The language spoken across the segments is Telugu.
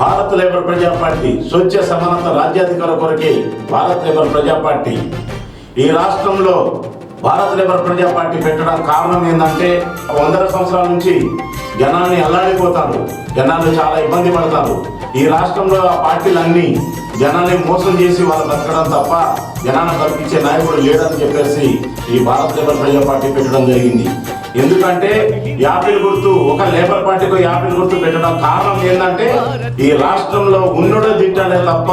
భారత్ లేబర్ ప్రజా పార్టీ స్వచ్ఛ సమానత రాజ్యాధికార కొరకే భారత్ లేబర్ ప్రజా పార్టీ. ఈ రాష్ట్రంలో భారత్ లేబర్ ప్రజా పార్టీ పెట్టడం కారణం ఏంటంటే వందల సంవత్సరాల నుంచి జనాన్ని అల్లాడిపోతారు. జనాలు చాలా ఇబ్బంది పడతారు. ఈ రాష్ట్రంలో ఆ పార్టీలన్నీ జనాన్ని మోసం చేసి వాళ్ళు బతకడం తప్ప జనాన్ని బతికించే నాయకుడు లేడని చెప్పేసి ఈ భారత లేబర్ ప్రజా పార్టీ పెట్టడం జరిగింది. ఎందుకంటే యాపిల్ గుర్తు ఒక లేబర్ పార్టీకి యాపిల్ గుర్తు పెట్టడం కారణం ఏంటంటే ఈ రాష్ట్రంలో ఉన్నోడే తింటాడే తప్ప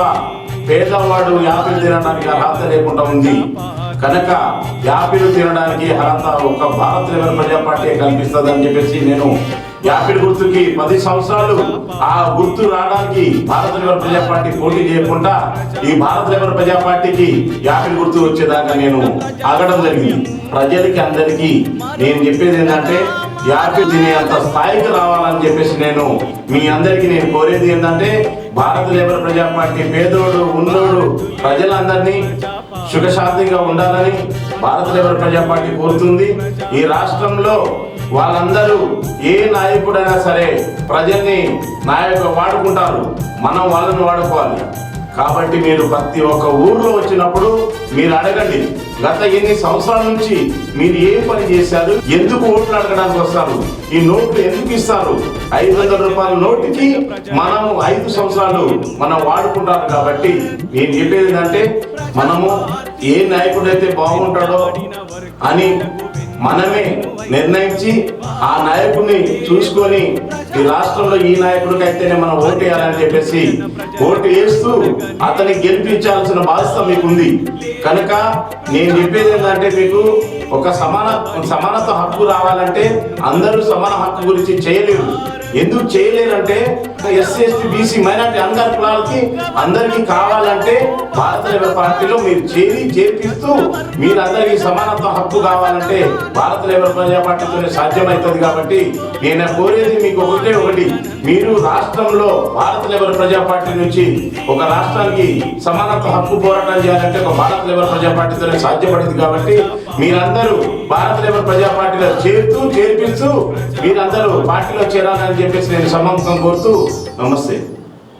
పేదవాడు యాపిల్ తినడానికి అర్హత లేకుండా ఉంది. కనుక యాపిల్ తినడానికి అర్హత ఒక భారత లేబర్ ప్రజా పార్టీ కల్పిస్తుంది అని చెప్పేసి నేను యాపిల్ గుర్తుకి పది సంవత్సరాలు. ఆ గుర్తు రావడానికి భారత లేబర్ ప్రజా పార్టీ పోటీ చేయకుండా ఈ భారత లేబర్ ప్రజా పార్టీకి యాపిల్ గుర్తు వచ్చేదాకా నేను ఆగడం జరిగింది. ప్రజలకి అందరికీ నేను చెప్పేది ఏంటంటే యాపిల్ తినేంత స్థాయికి రావాలని చెప్పేసి నేను మీ అందరికీ నేను కోరేది ఏంటంటే భారత లేబర్ ప్రజా పార్టీ పేదోడు ఉన్నోడు ప్రజలందరినీ సుఖశాంతిగా ఉండాలని భారత లేబర్ ప్రజా పార్టీ కోరుతుంది. ఈ రాష్ట్రంలో వాళ్ళందరూ ఏ నాయకుడైనా సరే ప్రజల్ని నాయకు వాడుకుంటారు. మనం వాళ్ళని వాడుకోవాలి. కాబట్టి మీరు ప్రతి ఒక్క ఊర్లో వచ్చినప్పుడు మీరు అడగండి. గత ఎన్ని సంవత్సరాల నుంచి మీరు ఏ పని చేశారు? ఎందుకు ఓట్లు అడగడానికి వస్తారు? ఈ నోట్లు ఎందుకు ఇస్తారు? ఐదు వందల రూపాయల నోటుకి మనము ఐదు సంవత్సరాలు మనం వాడుకుంటారు కాబట్టి నేను చెప్పేది ఏంటంటే మనము ఏ నాయకుడైతే బాగుంటాడో అని మనమే నిర్ణయించి ఆ నాయకుడిని చూసుకొని ఈ రాష్ట్రంలో ఈ నాయకుడికి అయితేనే మనం ఓటు వేయాలని చెప్పేసి ఓటు వేస్తూ అతన్ని గెలిపించాల్సిన బాధ్యత మీకు ఉంది కనుక నేను చెప్పేది ఏంటంటే మీకు ఒక సమాన సమానత హక్కు రావాలంటే అందరూ సమాన హక్కు గురించి చేయలేరు. ఎందుకు చేయలేనంటే ఎస్సీ ఎస్టీ బీసీ మైనార్టీ అందరి కులాలకి అందరికీ కావాలంటే భారత లేబర్ పార్టీలో మీరు చేరి చేర్పిస్తూ మీరందరికీ సమానత్వ హక్కు కావాలంటే భారత లేబర్ ప్రజా పార్టీతోనే సాధ్యమవుతుంది కాబట్టి నేను కోరేది మీకు ఒకటే ఒకటి. మీరు రాష్ట్రంలో భారత లేబర్ ప్రజా పార్టీ నుంచి ఒక రాష్ట్రానికి సమానత్వ హక్కు పోరాటం చేయాలంటే ఒక భారత లేబర్ ప్రజా పార్టీతోనే సాధ్యపడింది కాబట్టి మీరందరూ భారత లేబర్ ప్రజా పార్టీలో చేరుతూ చేర్పిస్తూ మీరందరూ పార్టీలో చేరాలని చెప్పేసి నేను సమాంతం కోరుతూ నమస్తే.